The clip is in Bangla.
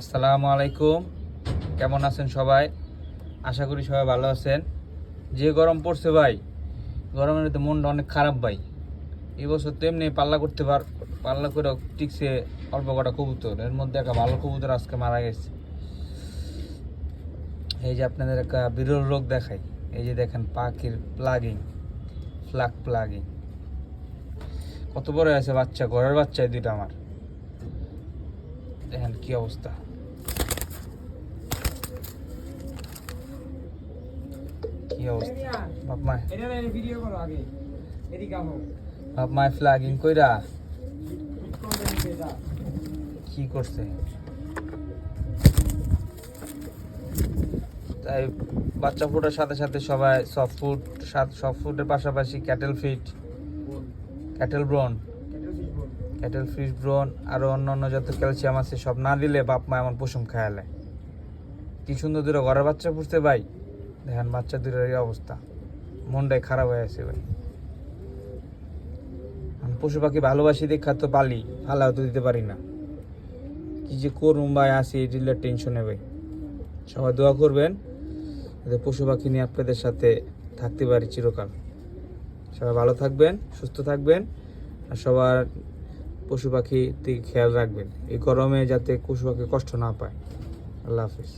আসসালামু আলাইকুম। কেমন আছেন সবাই? আশা করি সবাই ভালো আছেন। যে গরম পড়ছে ভাই, গরমের তো মনটা অনেক খারাপ ভাই। এবছর তো এমনি পাল্লা করতে পার পাল্লা করে টিকছে অল্প কটা কবুতর। এর মধ্যে একটা ভালো কবুতর আজকে মারা গেছে। এই যে আপনাদের একটা বিরল রোগ দেখাই। এই যে দেখেন পাখির প্লাগিং ফ্লাগ প্লাগিং কত বড় আছে বাচ্চা, ঘরের বাচ্চা দুইটা আমার। দেখেন কি অবস্থা। কি অবস্থা? বাপ মা। ভিডিও করো আগে। এদিকে বাপ ফ্লাগিং কইরা? কি করছে? তাই বাচ্চা ফুটার সাথে সাথে সবাই সফট ফুড সফট ফুডের পাশাপাশি cattle fit cattle bran cattle fish bran আরও অন্য অন্য যত ক্যালসিয়াম আছে সব না দিলে বাপ মা এমন পশম খায়ালে কি সুন্দর দূরে ঘরের বাচ্চা পুষতে ভাই। দেখেন বাচ্চা দূরের এই অবস্থা। মনটাই খারাপ হয়ে আছে ভাই। পশু পাখি ভালোবাসি দেখা তো পালি, ফালাও তো দিতে পারি না। কি যে করুম ভাই আসি এই ডিলের টেনশনে ভাই। সবাই দোয়া করবেন যাতে পশু পাখি নিয়ে আপনাদের সাথে থাকতে পারি চিরকাল। সবাই ভালো থাকবেন, সুস্থ থাকবেন, আর সবার পশু পাখি দিকে খেয়াল রাখবেন। এই গরমে যাতে পশু পাখি কষ্ট না পায়। আল্লাহ হাফিজ।